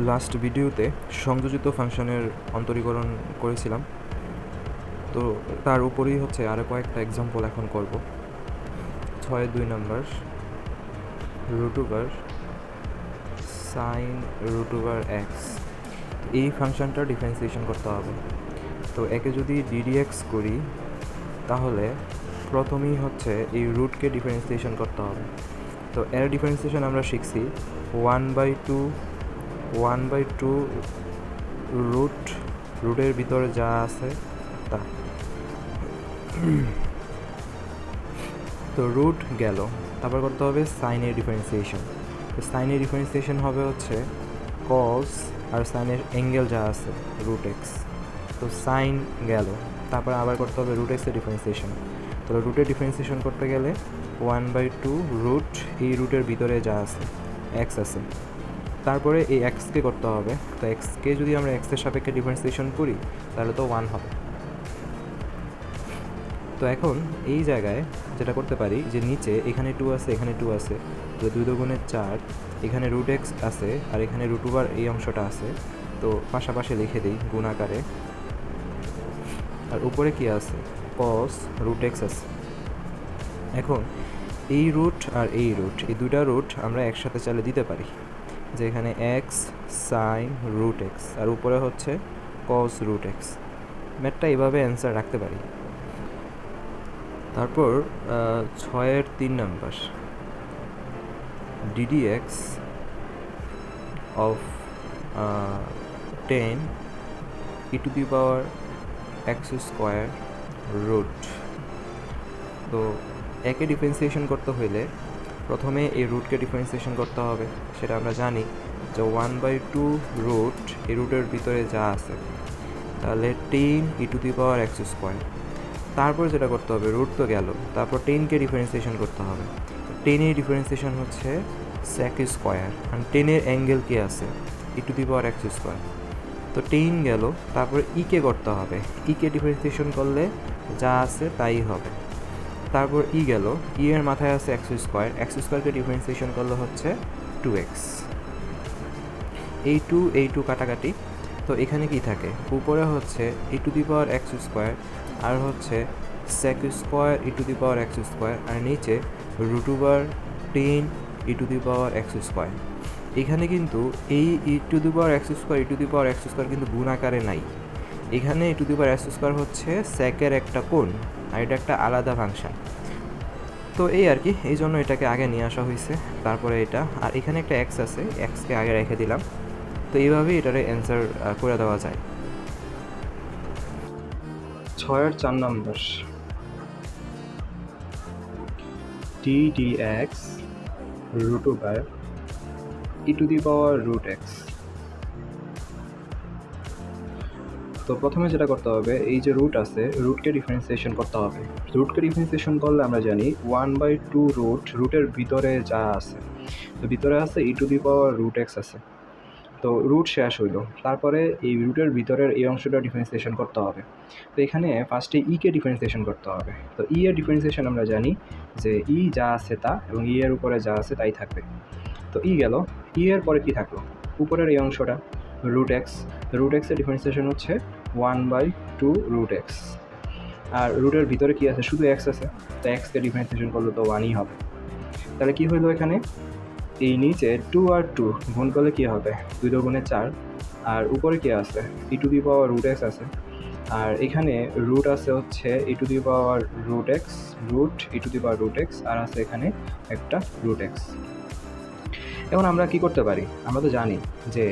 Last ভিডিওতে সংযোজিত ফাংশনের অন্তরীকরণ করেছিলাম। তো তার উপরেই হচ্ছে আরও কয়েকটা এক্সাম্পল এখন করব। ছয় দুই number root over sine root over x এই ফাংশনটা ডিফারেন্সিয়েশন করতে হবে। তো একে যদি ডিডিএক্স করি, তাহলে প্রথমেই হচ্ছে এই রুটকে ডিফারেন্সিয়েশন করতে হবে। তো এর ডিফারেন্সিয়েশন আমরা শিখছি। One by two one by two root রুটের ভিতরে যা আছে, তা। তো রুট গেল। তারপর করতে হবে সাইনের ডিফারেন্সিয়েশন তো সাইনের ডিফারেন্সিয়েশন হবে হচ্ছে কস আর সাইনের অ্যাঙ্গেল যা আছে রুট এক্স তো সাইন গেল। তারপর আবার করতে হবে রুট এক্সের ডিফারেন্সিয়েশন তো রুটের ডিফারেন্সিয়েশন করতে গেলে ওয়ান বাই টু রুট এই রুটের ভিতরে যা আছে এক্স আছে। তারপরে এই এক্সকে করতে হবে। তো এক্সকে যদি আমরা এক্সের সাপেক্ষে ডিফারেন্সিয়েশন করি, তাহলে তো ওয়ান হবে। তো এখন এই জায়গায় যেটা করতে পারি, যে নিচে এখানে টু আছে, এখানে টু আছে, তো দুই দুগুণের চার, এখানে রুট এক্স আছে, আর এখানে রুট ওভার এই অংশটা আছে। তো পাশাপাশি লিখে দিই গুণ আকারে। আর উপরে কি আছে? কস রুট এক্স আছে। এখন এই রুট আর এই রুট এই দুটা রুট আমরা একসাথে চালে দিতে পারি। যে এখানে এক্স সাইন রুট এক্স আর উপরে হচ্ছে কস রুট এক্স ম্যাথটা এভাবে অ্যান্সার রাখতে পারি। তারপর ছয়ের তিন number. D d x of tan e to the power x square root তো একে ডিফারেন্সিয়েশন করতে হইলে প্রথমে এই রুটকে ডিফারেন্সিয়েশন করতে হবে, সেটা আমরা জানি যে ওয়ান বাই টু রুট এই রুটের ভিতরে যা আছে, তাহলে tan e to the power x square তারপর যেটা করতে হবে রুট তো গেল, তারপর টেনকে ডিফারেন্সিয়েশন করতে হবে। টেনের ডিফারেন্সিয়েশন হচ্ছে স্যাক স্কোয়ার আর টেনের অ্যাঙ্গেল কি আছে? E to the power x square তো টেন গেল, তারপরে ইকে করতে হবে ইকে ডিফারেন্সিয়েশন করলে যা আছে তাই হবে। তারপর ই গেল। ই এর মাথায় আছে এক্স স্কোয়ার। এক্স স্কোয়ারকে ডিফারেন্সিয়েশন করলে হচ্ছে টু এক্স এই টু এই টু কাটাকাটি। তো এখানে কি থাকে? উপরে হচ্ছে e to the power x square, আর হচ্ছে sec square e to the power x square, আর নিচে root over tan e to the power x square. এখানে কিন্তু এই e to the power x square e to the power x square কিন্তু গুণ আকারে নাই। এখানে e to the power x square হচ্ছে স্যাকের একটা কোণ। আর এটা একটা আলাদা ফাংশন তো এই আর কি, এই জন্য এটাকে আগে নিয়ে আসা হয়েছে, তারপরে এটা। আর এখানে একটা এক্স আছে এক্সকে আগে রেখে দিলাম। তো এইভাবেই এটারে অ্যান্সার করে দেওয়া যায়। ছয়ের চার number T d x root over e to the power root x তো প্রথমে যেটা করতে হবে, এই যে রুট আছে রুটকে ডিফারেন্সিয়েশন করতে হবে। রুটকে ডিফারেন্সিয়েশন করলে আমরা জানি ওয়ান বাই টু রুট রুটের ভিতরে যা আছে, তো ভিতরে আছে e to the power root x আছে। তো রুট শেষ হইল। তারপরে এই রুটের ভিতরের এই অংশটা ডিফারেন্সিয়েশন করতে হবে। তো এখানে ফার্স্টে ইকে ডিফারেন্সিয়েশন করতে হবে। তো ই এর ডিফারেন্সিয়েশন আমরা জানি যে ই যা আছে তা এবং ই এর উপরে যা আছে তাই থাকবে। তো ই গেল ই এর পরে কি থাকল? উপরের এই অংশটা। রুট এক্স রুট এক্সের ডিফারেন্সিয়েশন হচ্ছে one by two root x আর রুটের ভিতরে কী আছে? শুধু এক্স আছে। তো এক্সকে ডিফারেন্সিয়েশন করলে তো ওয়ানই হবে। তাহলে কী হইল এখানে? এই নিচে টু আর টু গুণ করলে কী হবে? দুই গুণে চার। আর উপরে কি আছে? E to the power root x আছে। আর এখানে রুট আছে হচ্ছে e to the power root x root e to the power root x আর আছে এখানে একটা রুট এক্স এখন আমরা কি করতে পারি? আমরা তো জানি যে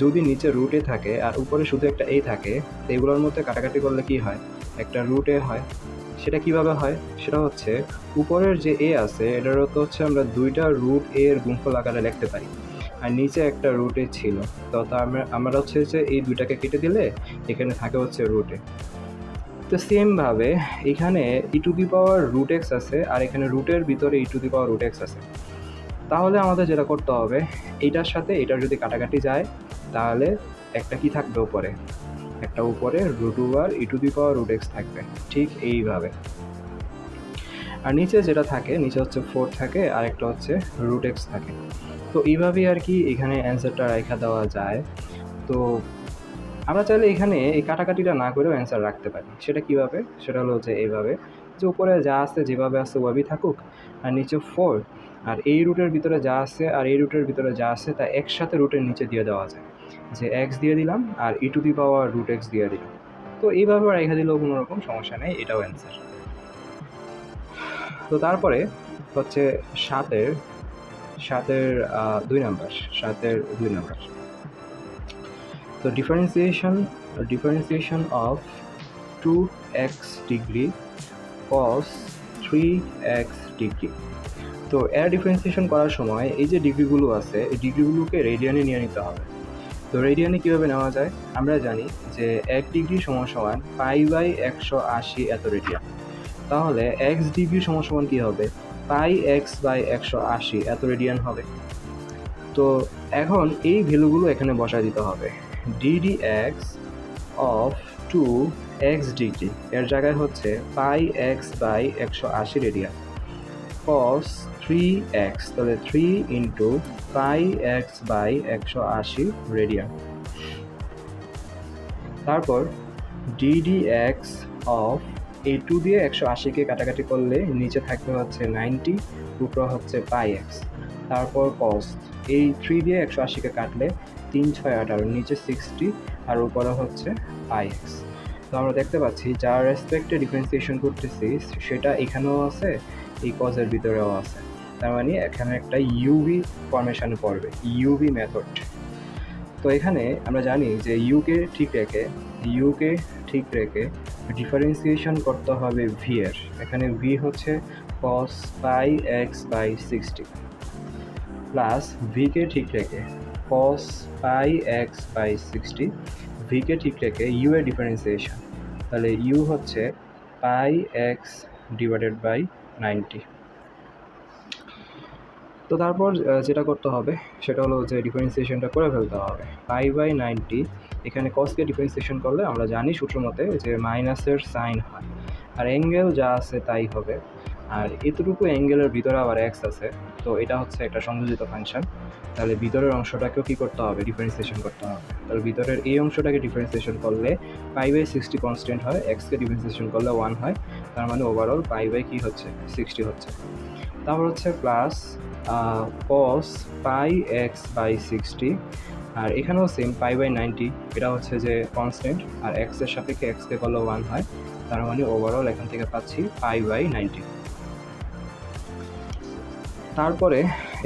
যদি নিচে রুটে থাকে আর উপরে শুধু একটা এ থাকে, এগুলোর মধ্যে কাটাকাটি করলে কি হয়? একটা রুট এ হয়। সেটা কীভাবে হয়? সেটা হচ্ছে উপরের যে এ আছে, এটার তো হচ্ছে আমরা দুইটা রুট এ এর গুণফল আকারে লিখতে পারি। আর নিচে একটা রুট এ ছিল। তো তা আমরা আমরা হচ্ছে যে এই দুইটাকে কেটে দিলে এখানে থাকে হচ্ছে রুটে তো সেমভাবে এখানে e to the power root x আছে, আর এখানে রুটের ভিতরে e to the power root x আছে। তাহলে আমাদের যেটা করতে হবে, এইটার সাথে এটার যদি কাটাকাটি যায়, তাহলে একটা কি থাকবে উপরে? একটা উপরে root over e to the power root x থাকবে, ঠিক এইভাবে। আর নিচে যেটা থাকে, নিচে হচ্ছে ফোর থাকে, আর একটা হচ্ছে রুট এক্স থাকে। তো এইভাবেই আর কি এখানে অ্যান্সারটা রেখা দেওয়া যায়। তো আমরা চাইলে এখানে এই কাটাকাটিটা না করেও অ্যান্সার রাখতে পারি। সেটা কীভাবে? সেটা হলো যে এইভাবে, যে উপরে যা আছে যেভাবে আছে ওভাবেই থাকুক, আর নিচে ফোর আর এই রুটের ভিতরে যা আছে আর এই রুটের ভিতরে যা আছে, তা একসাথে রুটের নিচে দিয়ে দেওয়া যায়। যে এক্স দিয়ে দিলাম আর e to the power root x দিয়ে দিলাম। তো এইভাবে রেখা দিলেও কোনো রকম সমস্যা নেই, এটাও অ্যান্সার তো তারপরে হচ্ছে সাতের সাতের দুই নাম্বার, সাতের দুই নাম্বার। তো differentiation differentiation of two x degree cos three x degree তো এয়ার ডিফারেন্সিয়েশন করার সময় এই যে ডিগ্রিগুলো আছে, এই ডিগ্রিগুলোকে রেডিয়ানে নিয়ে নিতে হবে। তো রেডিয়ানে কীভাবে নেওয়া যায়? আমরা জানি যে এক ডিগ্রি সমান পাই বাই একশো আশি এত রেডিয়ান তাহলে এক্স ডিগ্রি সমান কী হবে? পাই এক্স বাই একশো আশি এত রেডিয়ান হবে। তো এখন এই ভ্যালুগুলো এখানে বসায় দিতে হবে। D d x of two x degree এর জায়গায় হচ্ছে পাই এক্স বাই একশো আশি রেডিয়ান কস থ্রি এক্স তাহলে three into pi x by একশো আশি রেডিয়ান তারপর ডিডি এক্স অফ এই টু দিয়ে একশো আশিকে কাটাকাটি করলে নিচে থাকবে হচ্ছে নাইনটি, উপরে হচ্ছে পাই এক্স তারপর কস এই থ্রি দিয়ে একশো আশিকে কাটলে তিন ছয় আঠারো নিচে সিক্সটি আর উপরে হচ্ছে পাই এক্স তো আমরা দেখতে পাচ্ছি, যার রেসপেক্টে ডিফারেন্সিয়েশন করতেছি, সেটা এখানেও আছে এই কজের ভিতরেও আছে। তার মানে এখানে একটা ইউভি ফরমেশন পড়বে ইউভি মেথড তো এখানে আমরা জানি যে ইউকে ঠিক রেখে ইউকে ঠিক রেখে ডিফারেন্সিয়েশন করতে হবে ভি এর। এখানে ভি হচ্ছে cos pi x by sixty plus V K ঠিক রেখে cos pi x by sixty V K ঠিক রেখে ইউ এর ডিফারেন্সিয়েশন তাহলে ইউ হচ্ছে pi x divided by ninety. তো তারপর যেটা করতে হবে, সেটা হলো যে ডিফারেন্সিয়েশনটা করে ফেলতে হবে। পাই বাই নাইনটি, এখানে কসকে ডিফারেন্সিয়েশন করলে আমরা জানি সূত্র মতে যে মাইনাসের সাইন হয়। আর অ্যাঙ্গেল যা আছে তাই হবে। আর এতটুকু অ্যাঙ্গেলের ভিতরে আবার এক্স আছে, তো এটা হচ্ছে একটা সংযোজিত ফাংশন তাহলে ভিতরের অংশটাকেও কী করতে হবে? ডিফারেন্সিয়েশন করতে হবে। তাহলে ভিতরের এই অংশটাকে ডিফারেন্সিয়েশন করলে পাই বাই সিক্সটি কনস্ট্যান্ট হয় এক্সকে ডিফারেন্সিয়েশন করলে ওয়ান হয়। তার মানে ওভারঅল পাই বাই কী হচ্ছে? সিক্সটি হচ্ছে। তারপর হচ্ছে plus cos pi x by sixty আর এখানেও সেম পাই বাই নাইনটি এটা হচ্ছে যে কনস্ট্যান্ট আর এক্সের সাপেক্ষে এক্সকে করলে ওয়ান হয়, তার মানে ওভারঅল এখান থেকে পাচ্ছি পাই বাই নাইনটি তারপরে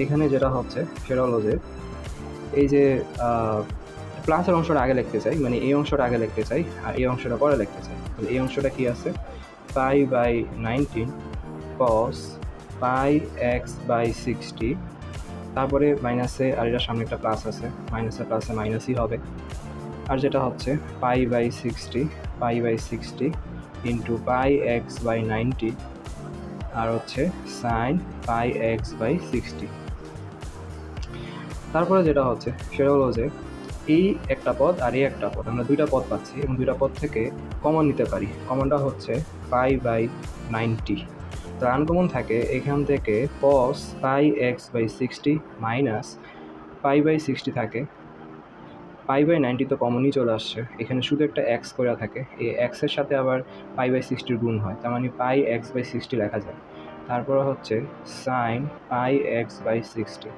এখানে যেটা হচ্ছে, সেটা হলো যে এই যে প্লাসের অংশটা আগে লিখতে চাই মানে এই অংশটা আগে লিখতে চাই, আর এই অংশটা পরে লিখতে চাই। তাহলে এই অংশটা কি আছে? Pi by nineteen cos pi x by sixty তারপরে মাইনাসে আর এটা সামনে একটা প্লাস আছে মাইনাসে প্লাসে মাইনাসই হবে। আর যেটা হচ্ছে pi by sixty pi by sixty into pi x by ninety আর হচ্ছে sine pi x by sixty তারপরে যেটা হচ্ছে, সেটা হলো যে এই একটা পদ আর এই একটা পদ। আমরা দুইটা পদ পাচ্ছি এবং দুইটা পদ থেকে কমন নিতে পারি। কমনটা হচ্ছে পাই বাই নাইনটি তো আনকমন থাকে এখান থেকে cos pi x by sixty minus pi by sixty থাকে। পাই বাই নাইনটি তো কমনই চলে আসছে। এখানে শুধু একটা এক্স করে থাকে। এই এক্সের সাথে আবার পাই বাই সিক্সটির গুণ হয়। তার মানে পাই এক্স বাই সিক্সটি লেখা যায়। তারপরে হচ্ছে sine pi x by sixty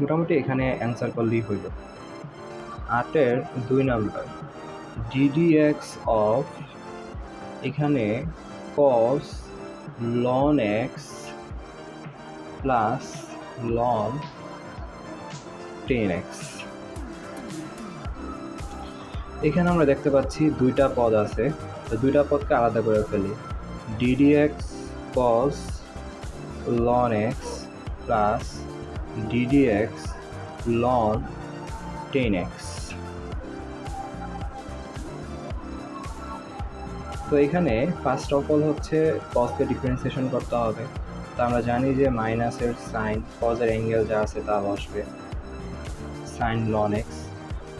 মোটামুটি এখানে অ্যান্সার করলেই হইল। আটের দুই number. D d x of এখানে cos ln x plus ln tan x এখানে আমরা দেখতে পাচ্ছি দুইটা পদ আছে। তো দুইটা পদকে আলাদা করে ফেলি। D d x cos ln x plus d d x ln tan x তো এখানে ফার্স্ট অফ অল হচ্ছে কসকে ডিফারেন্সিয়েশন করতে হবে। তো আমরা জানি যে মাইনাসের সাইন কজের অ্যাঙ্গেল যা আছে তা বসবে সাইন লন এক্স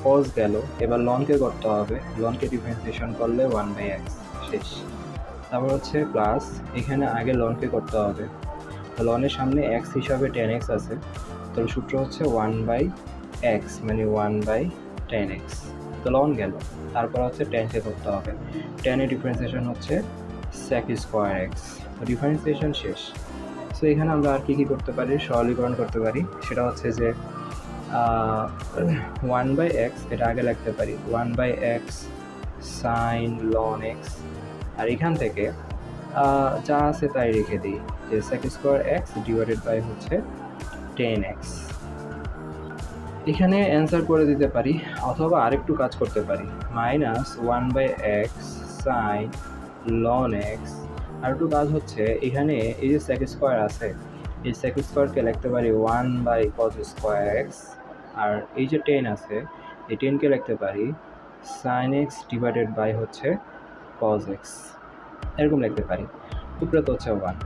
কজ গেল, এবার লনকে করতে হবে। লনকে ডিফারেন্সিয়েশন করলে ওয়ান বাই এক্স শেষ। তারপর হচ্ছে প্লাস এখানে আগে লনকে করতে হবে। তো লনের সামনে এক্স হিসাবে টেন এক্স আছে। তাহলে সূত্র হচ্ছে ওয়ান বাই এক্স মানে ওয়ান বাই টেন এক্স তো লন গেল। তারপর হচ্ছে টেনকে করতে হবে। টেনের ডিফারেন্সিয়েশন হচ্ছে স্যাক স্কোয়ার এক্স তো ডিফারেন্সিয়েশন শেষ। সো এখানে আমরা আর কী কী করতে পারি, সরলীকরণ করতে পারি? সেটা হচ্ছে যে ওয়ান বাই এক্স এটা আগে লিখতে পারি। One by x sine ln x আর এখান থেকে যা আছে তাই রেখে দিই। যে sec square x divided by হচ্ছে টেন এক্স এখানে অ্যান্সার করে দিতে পারি অথবা আরেকটু কাজ করতে পারি। Minus one by x sine ln x আর একটু কাজ হচ্ছে, এখানে এই যে সেক স্কোয়ার আছে, এই সেক স্কোয়ারকে লিখতে পারি one by cos square x আর এই যে টেন আছে, এই টেনকে লিখতে পারি সাইন এক্স ডিভাইডেড বাই হচ্ছে কজ এক্স এরকম লিখতে পারি। উপরে তো হচ্ছে ওয়ান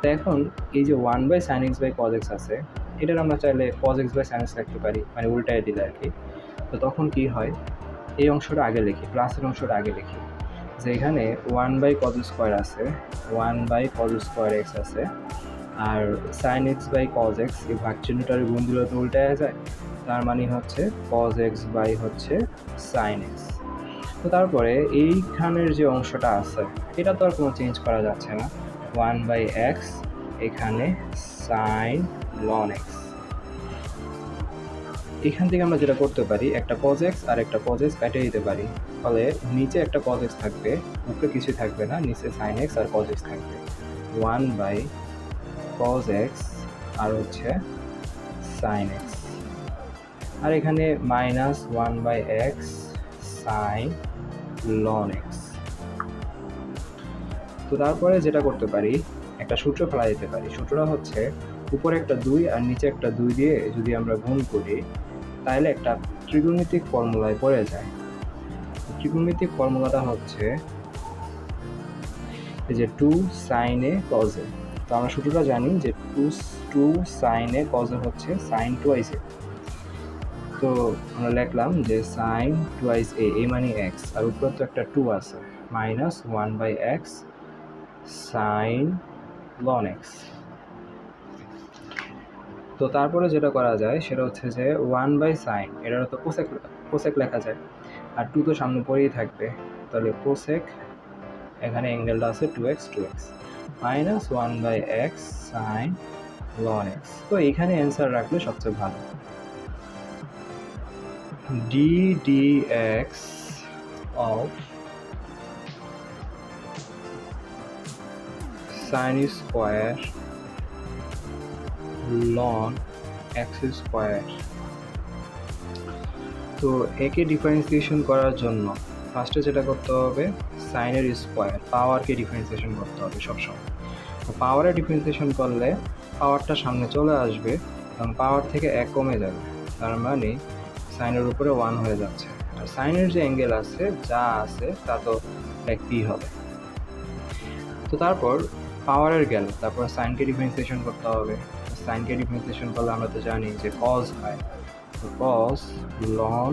তো এখন এই যে one by sine x by cos x আছে এটার আমরা চাইলে কজ এক্স বাই সাইন্স লিখতে পারি মানে উল্টায় দিলে আর কি। তো তখন কি হয়? এই অংশটা আগে লিখি প্লাসের অংশটা আগে লিখি। যে এখানে ওয়ান বাই কজ স্কোয়ার আছে one by cos square x আছে, আর sine x by cos x এই ভাগ চিহ্নটার গুণ দিলে তো উল্টায় যায়, তার মানে হচ্ছে কজ এক্স বাই হচ্ছে সাইন এক্স তো তারপরে এইখানের যে অংশটা আছে, এটা তো আর কোনো চেঞ্জ করা যাচ্ছে না। ওয়ান বাই এক্স এখানে সাইন লন এক্স এখান থেকে আমরা যেটা করতে পারি, একটা কজ এক্স আর একটা কজ এক্স কাটিয়ে দিতে পারি। ফলে নিচে একটা কজ এক্স থাকবে, উপরে কিছুই থাকবে না, নিচে সাইন এক্স আর কজ এক্স থাকবে। ওয়ান বাই কজ এক্স আর হচ্ছে সাইন এক্স আর এখানে minus one by x sine ln x তো তারপরে যেটা করতে পারি, একটা সূত্র ফেলা দিতে পারি। সূত্রটা হচ্ছে উপরে একটা দুই আর নিচে একটা দুই দিয়ে যদি আমরা গুণ করি, তাহলে একটা ত্রিগুণমিতিক ফর্মুলায় পড়ে যায়। ত্রিগুণমিতিক ফর্মুলাটা হচ্ছে এই যে টু সাইন সাইনে কজে তো আমরা সূত্রটা জানি যে টু টু সাইন সাইনে কজে হচ্ছে সাইন টুয়াইসে তো আমরা লিখলাম যে সাইন টুয়াইস এ এ মানে এক্স আর উপরে তো একটা টু আছে minus one by x sine ln x তো তারপরে যেটা করা যায়, সেটা হচ্ছে যে ওয়ান বাই সাইন এটারও তো কোসেক কোসেক লেখা যায়। আর টু তো সামনে পড়েই থাকবে। তাহলে কোসেক এখানে অ্যাঙ্গেলটা আছে two x two x minus one by x sine ln x তো এখানে অ্যান্সার রাখলে সবচেয়ে ভালো। D d x of sine square ln x square তো একে ডিফারেন্সিয়েশন করার জন্য ফার্স্টে যেটা করতে হবে সাইনের স্কোয়ার পাওয়ারকে ডিফারেন্সিয়েশন করতে হবে সবসময়। পাওয়ারে ডিফারেন্সিয়েশন করলে পাওয়ারটা সামনে চলে আসবে এবং পাওয়ার থেকে এক কমে যাবে, তার মানে সাইনের উপরে ওয়ান হয়ে যাচ্ছে। আর সাইনের যে অ্যাঙ্গেল আছে, যা আছে, তা তো দেখতেই হবে। তো তারপর পাওয়ারের গেল, তারপর সাইনকে ডিফারেন্সিয়েশন করতে হবে। সাইনকে ডিফারেন্সিয়েশন করলে আমরা তো জানি যে কজ হয়। তো cos ln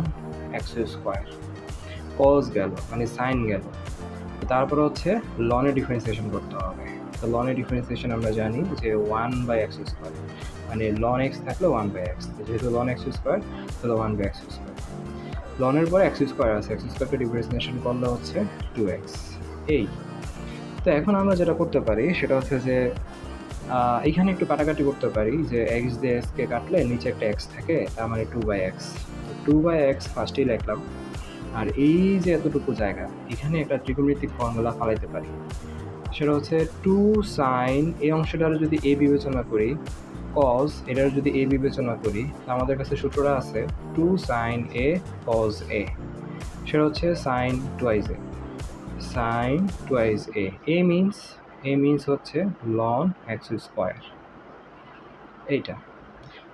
x square cos গেল মানে সাইন গেল। তারপর হচ্ছে লনের ডিফারেন্সিয়েশন করতে হবে। তো লনের ডিফারেন্সিয়েশন আমরা জানি যে ওয়ান বাই এক্স স্কোয়ার মানে লন এক্স থাকলে ওয়ান বাই এক্স যেহেতু লন এক্স স্কোয়ার তাহলে ওয়ান বাই এক্স স্কোয়ার লনের পরে এক্স স্কোয়ার আছে এক্স স্কোয়ারকে ডিফারেন্সিয়েশন করলে হচ্ছে টু এক্স এই। তো এখন আমরা যেটা করতে পারি, সেটা হচ্ছে যে এখানে একটু কাটাকাটি করতে পারি যে এক্স দিয়ে এক্সকে কাটলে নিচে একটা এক্স থাকে মানে two by x two by x ফার্স্টেই লিখলাম। আর এই যে এতটুকু জায়গা, এখানে একটা ত্রিকোণমিতিক ফর্মুলা ফালাইতে পারি। সেটা হচ্ছে টু সাইন এই অংশটার যদি এ বিবেচনা করি কজ এটার যদি এ বিবেচনা করি, তা আমাদের কাছে সূত্রটা আছে two sine a cos a সেটা হচ্ছে sine twice a sine twice a a means a means হচ্ছে লন এক্স স্কোয়ার এইটা।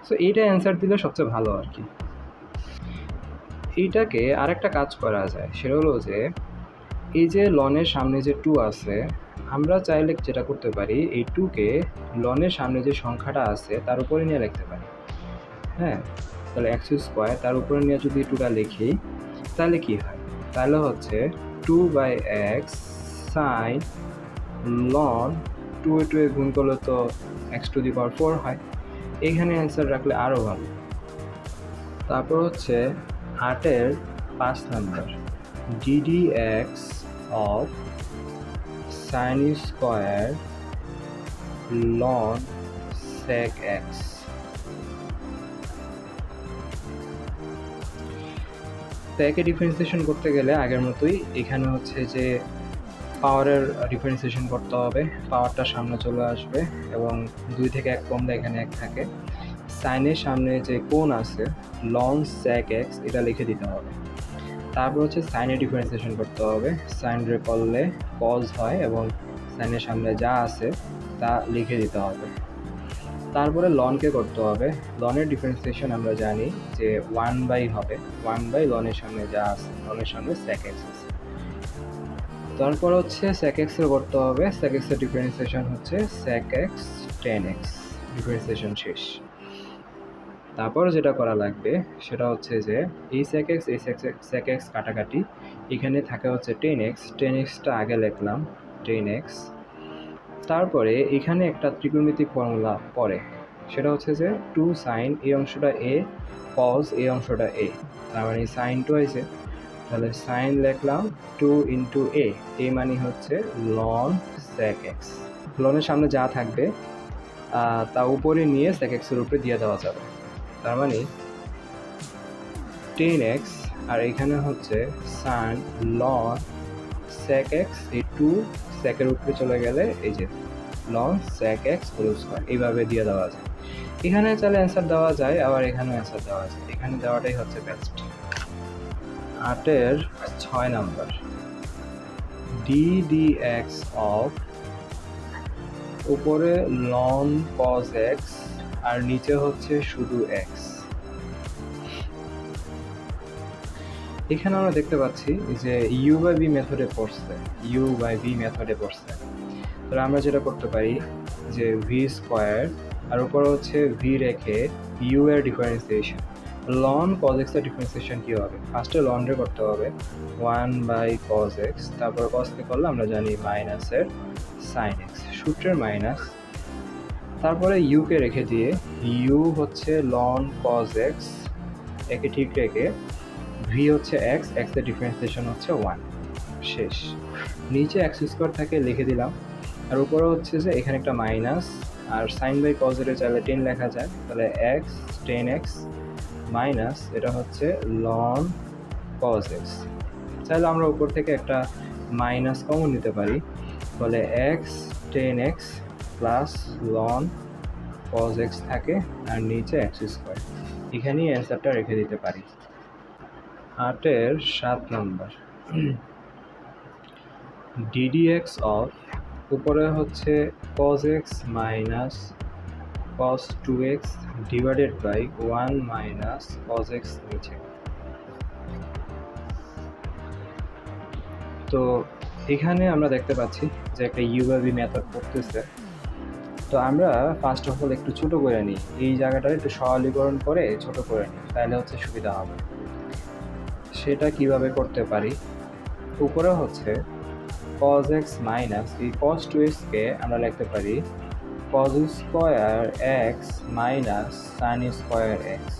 সো এইটা অ্যান্সার দিলে সবচেয়ে ভালো আর কি। এইটাকে আরেকটা কাজ করা যায়। সেটা হলো যে, এই যে লনের সামনে যে টু আছে, আমরা চাইলে যেটা করতে পারি, এই টুকে লনের সামনে যে সংখ্যাটা আছে, তার উপরে নিয়ে লিখতে পারি। হ্যাঁ? তাহলে এক্স স্কোয়ার তার উপরে নিয়ে যদি টুটা লিখি, তাহলে কি হয়? তাহলে হচ্ছে two by x sine ln two a two a গুণ করলে তো x to the power four হয়। এইখানে অ্যান্সার রাখলে আরও ভালো। তারপর হচ্ছে আটের পাঁচ number d d x of sine square ln sec x তো একে ডিফারেন্সিয়েশন করতে গেলে আগের মতোই এখানে হচ্ছে যে পাওয়ারের ডিফারেন্সিয়েশন করতে হবে। পাওয়ারটা সামনে চলে আসবে এবং দুই থেকে এক কমলে এখানে এক থাকে। সাইনের সামনে যে কোণ আছে লন স্যাক এক্স এটা লিখে দিতে হবে। তারপর হচ্ছে সাইনের ডিফারেন্সিয়েশন করতে হবে। সাইন রে করলে কজ হয় এবং সাইনের সামনে যা আছে, তা লিখে দিতে হবে। তারপরে লনকে করতে হবে। লনের ডিফারেন্সিয়েশন আমরা জানি যে ওয়ান বাই হবে। ওয়ান বাই লনের সামনে যা আছে লনের সামনে স্যাক এক্স আছে। তারপর হচ্ছে স্যাক এক্সের করতে হবে। স্যাক এক্সের ডিফারেন্সিয়েশন হচ্ছে sec x tan x differentiation শেষ। তারপর যেটা করা লাগবে, সেটা হচ্ছে যে এই স্যাক এক্স এই স্যাক এক্স কাটাকাটি, এখানে থাকে হচ্ছে টেন এক্স টেন এক্সটা আগে লিখলাম টেন এক্স তারপরে এখানে একটা ত্রিকোণমিতিক ফর্মুলা পড়ে, সেটা হচ্ছে যে টু সাইন এই অংশটা এ কজ এই অংশটা এ তার মানে সাইন টু হয়েছে তাহলে সাইন লিখলাম টু ইন্টু এ এ মানে হচ্ছে লন স্যাক এক্স লনের সামনে যা থাকবে তা উপরে নিয়ে স্যাক এক্সের উপরে দিয়ে দেওয়া যাবে। তার মানে টেন এক্স আর এখানে হচ্ছে সান লন স্যাক এক্স এই টু স্যাকের উপরে চলে গেলে এই যে ln sec x whole square এইভাবে দিয়ে দেওয়া যায়। এখানে চাইলে অ্যান্সার দেওয়া যায়, আবার এখানেও অ্যান্সার দেওয়া যায়। এখানে দেওয়াটাই হচ্ছে বেস্ট আটের ছয় number. D D x of উপরে লন কজ এক্স আর নিচে হচ্ছে শুধু এক্স এখানে আমরা দেখতে পাচ্ছি যে ইউ বাই বি মেথডে পড়ছে। ইউ বাই বি মেথডে পড়ছে। তাহলে আমরা যেটা করতে পারি যে ভি স্কোয়ার আর উপরে হচ্ছে ভি রেখে ইউ এর ডিফারেন্সিয়েশন লন কজ এক্সের ডিফারেন্সিয়েশন কী হবে? ফার্স্টে লনরে করতে হবে। ওয়ান বাই কজ এক্স তারপর কজকে করলে আমরা জানি মাইনাসের সাইন এক্স সূত্রের মাইনাস তারপরে ইউকে রেখে দিয়ে ইউ হচ্ছে লন কজ এক্স একে ঠিক রেখে ভি হচ্ছে এক্স এক্সের ডিফারেন্সিয়েশন হচ্ছে ওয়ান শেষ। নিচে এক্স স্কোয়ার থাকে, লিখে দিলাম। আর উপরে হচ্ছে যে এখানে একটা মাইনাস আর সাইন বাই কজের চাইলে টেন লেখা যায়। তাহলে এক্স টেন এক্স মাইনাস এটা হচ্ছে লন কজ এক্স চাইলে আমরা উপর থেকে একটা মাইনাস কমন নিতে পারি। ফলে x tan x plus ln cos x থাকে আর নিচে এক্স স্কোয়ার এখানেই অ্যান্সারটা রেখে দিতে পারি। আটের সাত নম্বর ডিডিএক্স অফ উপরে হচ্ছে cos x minus two x divided by one minus cos x নিচে। তো এখানে আমরা দেখতে পাচ্ছি যে একটা ইউভাবি মেথড পড়তেছে তো আমরা ফার্স্ট অফ অল একটু ছোট করে নিই। এই জায়গাটা একটু সরলীকরণ করে ছোট করে নিই, তাহলে হচ্ছে সুবিধা হবে। সেটা কীভাবে করতে পারি? উপরে হচ্ছে cos x মাইনাস এই cos টু কে আমরা লিখতে পারি cos square x minus sine square x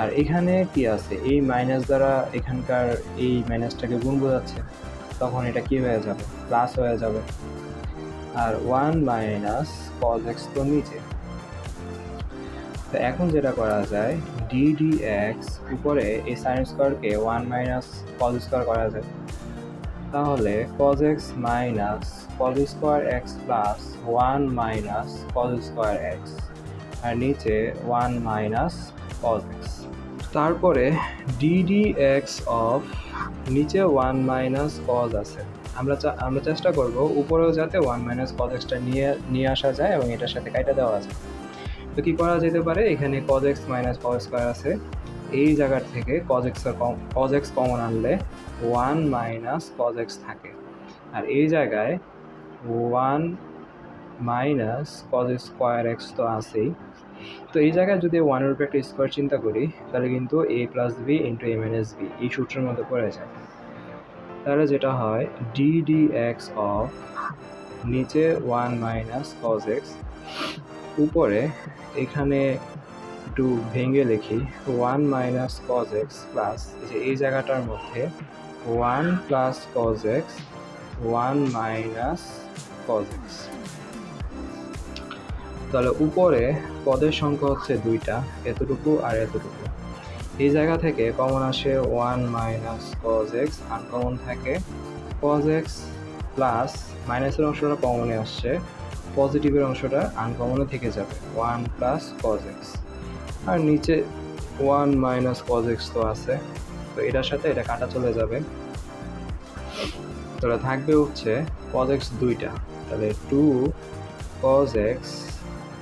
আর এখানে কি আছে? এই মাইনাস দ্বারা এখানকার এই মাইনাসটাকে গুণ বোঝাচ্ছে, তখন এটা কি হয়ে যাবে? প্লাস হয়ে যাবে। আর ওয়ান মাইনাস cos x তো নিচে। তো এখন যেটা করা যায় ডি ডি এক্স উপরে এই সাইন স্কোয়ারকে ওয়ান মাইনাস কজ স্কোয়ার করা যায়। তাহলে cos x minus cos square x plus one minus cos square x আর নিচে ওয়ান মাইনাস কজ এক্স তারপরে ডি ডি এক্স অফ নিচে ওয়ান মাইনাস কজ আছে। আমরা আমরা চেষ্টা করব উপরেও যাতে ওয়ান মাইনাস কজ এক্সটা নিয়ে নিয়ে আসা যায় এবং এটার সাথে কাইটা দেওয়া আছে। তো কী করা যেতে পারে? এখানে cos x minus cos square আছে। এই জায়গার থেকে cos x cos x common আনলে ওয়ান মাইনাস কজ এক্স থাকে। আর এই জায়গায় one minus cos square x তো আছেই। তো এই জায়গায় যদি ওয়ানের উপরে একটা স্কোয়ার চিন্তা করি, তাহলে কিন্তু a plus b into a minus b এই সূত্রের মধ্যে পড়ে যায়। তাহলে যেটা হয় ডি ডি এক্স অফ নিচে ওয়ান মাইনাস কজ এক্স উপরে এখানে একটু ভেঙে লিখি one minus cos x plus যে এই জায়গাটার মধ্যে one plus cos x one minus cos x তাহলে উপরে পদের সংখ্যা হচ্ছে দুইটা, এতটুকু আর এতটুকু। এই জায়গা থেকে কমন আসে one minus cos x uncommon থাকে কজ এক্স প্লাস মাইনাসের অংশটা কমনে আসছে পজিটিভের অংশটা আনকমনে থেকে যাবে ওয়ান প্লাস কজ এক্স আর নিচে ওয়ান মাইনাস কজ এক্স তো আছে। তো এটার সাথে এটা কাটা চলে যাবে। তাহলে থাকবে হচ্ছে কজ এক্স দুইটা। তাহলে টু কজ এক্স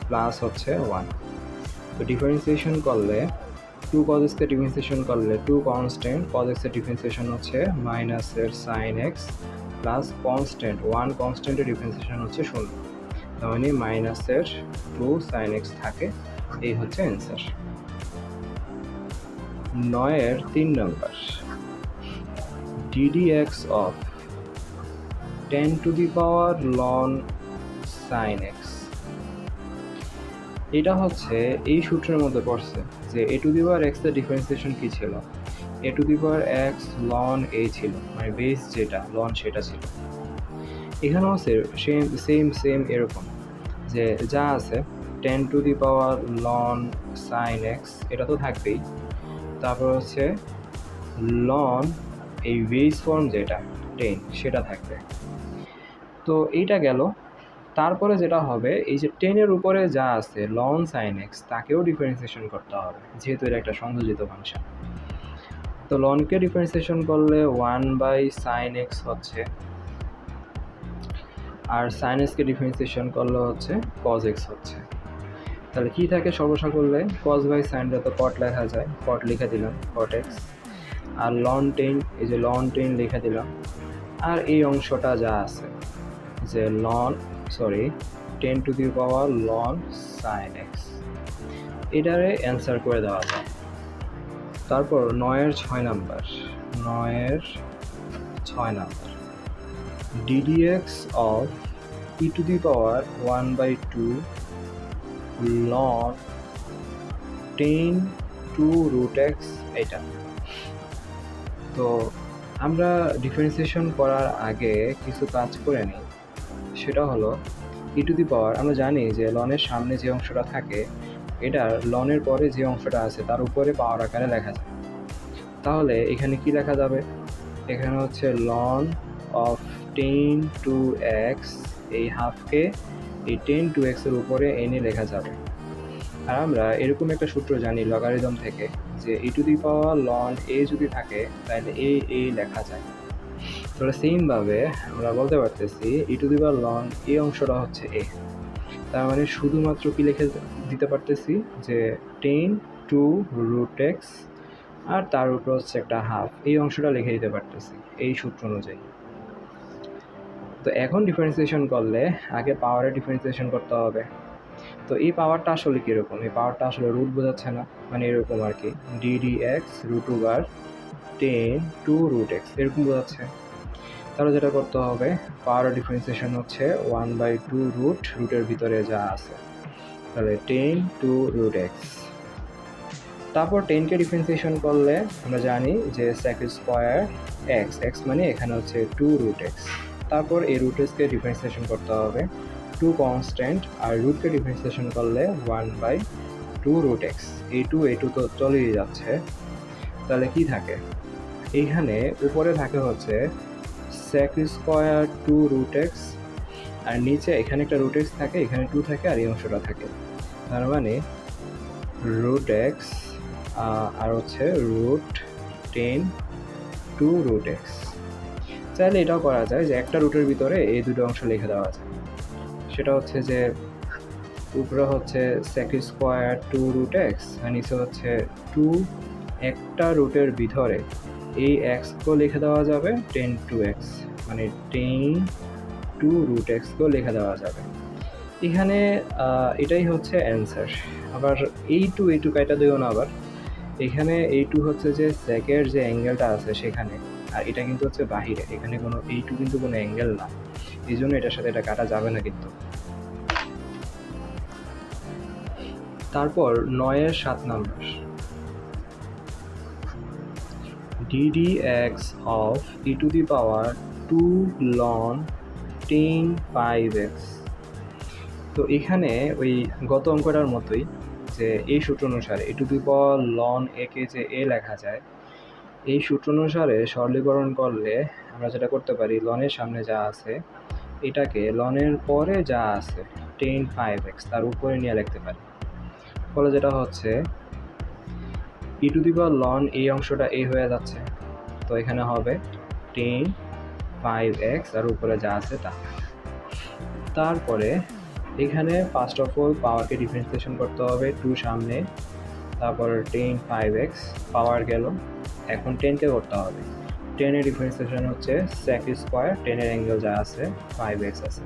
প্লাস হচ্ছে ওয়ান তো ডিফারেন্সিয়েশন করলে টু কজ এক্সকে ডিফারেন্সিয়েশন করলে টু কনস্ট্যান্ট কজ এক্সের ডিফারেন্সিয়েশন হচ্ছে মাইনাসের sine x plus constant one কনস্ট্যান্টের differentiation হচ্ছে শূন্য। তার মানে মাইনাসের টু সাইন এক্স থাকে। এই হচ্ছে অ্যান্সার নয়ের তিন নম্বর d d x of ten to the power ln sine x এটা হচ্ছে এই সূত্রের মধ্যে পড়ছে যে এ টু দি পাওয়ার এক্সের ডিফারেন্সিয়েশন কী ছিল? A to the power x ln a ছিল মানে বেস যেটা লন সেটা ছিল। এখানেও সেম সেম সেম এরকম যে যা আছে ten to the power ln sine x এটা তো থাকবেই। তারপর হচ্ছে লন এই বেস ফর্ম যেটা টেন সেটা থাকবে। তো এইটা গেল। তারপরে যেটা হবে, এই যে টেনের উপরে যা আছে লন সাইন এক্স তাকেও ডিফারেন্সিয়েশন করতে হবে, যেহেতু এটা একটা সংযোজিত ফাংশন তো লনকে ডিফারেন্সিয়েশন করলে ওয়ান বাই সাইন এক্স হচ্ছে, আর সাইন এক্সকে ডিফারেন্সিয়েশন করলে হচ্ছে কজ এক্স হচ্ছে। তাহলে কী থাকে? সর্বসা করলে কজ বাই সাইনটা তো কট লেখা যায়। কট লিখে দিলাম কট এক্স আর লন টেন এই যে লন টেন লিখে দিলাম। আর এই অংশটা যা আছে, যে ln sorry ten to the power ln sine x এটারে অ্যান্সার করে দেওয়া যায়। তারপর নয়ের ছয় নাম্বার, নয়ের ছয় number. D d x of e to the power one by two ln tan two root x এটা। তো আমরা ডিফারেন্সিয়েশন করার আগে কিছু কাজ করে নিই। সেটা হলো ই টু দি পাওয়ার আমরা জানি যে লনের সামনে যে অংশটা থাকে, এটার লনের পরে যে অংশটা আছে তার উপরে পাওয়ার আকারে লেখা যায়। তাহলে এখানে কি লেখা যাবে? এখানে হচ্ছে ln of tan two x এই হাফকে এই টেন টু এক্সের উপরে এনে লেখা যাবে। আর আমরা এরকম একটা সূত্র জানি লগারিদম থেকে যে ই টু দি পাওয়ার লন এ যদি থাকে, তাহলে এ এ লেখা যায়। তাহলে সেমভাবে আমরা বলতে পারতেছি ই টু দি পাওয়ার লন এ অংশটা হচ্ছে এ তার মানে শুধুমাত্র কি লিখে দিতে পারতেছি? যে টেন টু রুট এক্স আর তার উপর হচ্ছে একটা হাফ এই অংশটা লিখে দিতে পারতেছি, এই সূত্র অনুযায়ী। তো এখন ডিফারেন্সিয়েশন করলে আগে পাওয়ারের ডিফারেন্সিয়েশন করতে হবে। তো এই পাওয়ারটা আসলে কীরকম? এই পাওয়ারটা আসলে রুট বোঝাচ্ছে না মানে এরকম আর কি। D d x root over tan two root x এরকম বোঝাচ্ছে। তাহলে যেটা করতে হবে পাওয়ার ডিফারেন্সিয়েশন হচ্ছে ওয়ান বাই টু রুট রুটের ভিতরে যা আছে। তাহলে টেন টু রুট এক্স তারপর টেনকে ডিফারেন্সিয়েশন করলে আমরা জানি যে সেক স্কোয়ার এক্স এক্স মানে এখানে হচ্ছে টু রুট এক্স তারপর এই রুট এক্সকে ডিফারেন্সিয়েশন করতে হবে। টু কনস্ট্যান্ট আর রুটকে ডিফারেন্সিয়েশন করলে one by two root x এই টু এই টু তো চলেই যাচ্ছে। তাহলে কি থাকে? এইখানে উপরে থাকে হচ্ছে sec square two root x আর নিচে এখানে একটা রুট এক্স থাকে, এখানে টু থাকে আর এই অংশটা থাকে। তার মানে রুট এক্স আর হচ্ছে root tan two root x চাইলে এটাও করা যায় যে একটা রুটের ভিতরে এই দুটো অংশ লিখে দেওয়া যায় সেটা হচ্ছে যে উপরে হচ্ছে sec square two root x আর নিচে হচ্ছে টু একটা রুটের ভিতরে এই এক্সকেও লিখে দেওয়া যাবে টেন টু এক্স মানে টেন টু রুট এক্সকেও লিখে দেওয়া যাবে। এখানে এটাই হচ্ছে অ্যান্সার আবার এই টু এই টু কাইটা দিও না আবার। এখানে এই টু হচ্ছে যে সেকের যে অ্যাঙ্গেলটা আছে সেখানে আর এটা কিন্তু হচ্ছে বাহিরে, এখানে কোনো এই টু কিন্তু কোনো অ্যাঙ্গেল না। এই জন্য এটার সাথে এটা কাটা যাবে না কিন্তু। তারপর নয়ের সাত number. D d x of e to the power two ln tan five x তো এখানে ওই গত অঙ্কটার মতোই যে এই সূত্র অনুসারে এ টু দি পাওয়ার লন একে যে এ লেখা যায় এই সূত্র অনুসারে সরলীকরণ করলে আমরা যেটা করতে পারি লনের সামনে যা আছে, এটাকে লনের পরে যা আছে টেন ফাইভ এক্স তার উপরে নিয়ে লিখতে পারি। ফলে যেটা হচ্ছে ই টু দি লন এই অংশটা এ হয়ে যাচ্ছে। তো এখানে হবে টেন ফাইভ এক্স আর উপরে যা আছে তা। তারপরে এখানে ফার্স্ট অফ অল পাওয়ারকে ডিফারেন্সিয়েশন করতে হবে টু সামনে, তারপর টেন ফাইভ এক্স পাওয়ার গেল। এখন টেনকে করতে হবে। টেনের ডিফারেন্সিয়েশন হচ্ছে সেক স্কোয়ার টেনের অ্যাঙ্গেল যা আছে ফাইভ এক্স আছে।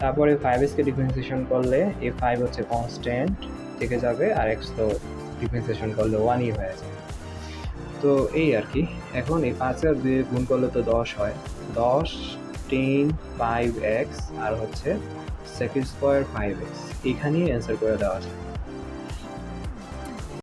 তারপরে ফাইভ এক্সকে ডিফারেন্সিয়েশন করলে এই ফাইভ হচ্ছে কনস্ট্যান্ট থেকে যাবে আর এক্স তো ডিফারেন্সিয়েশন করলে ওয়ানই হয়ে যায়। তো এই আর কি, এখন এই পাঁচ আর দুই গুণ করলে তো দশ হয়। দশ টেন ফাইভ এক্স আর হচ্ছে সেকেন্ড স্কোয়ার ফাইভ এক্স এখানেই অ্যান্সার করে দেওয়া যায়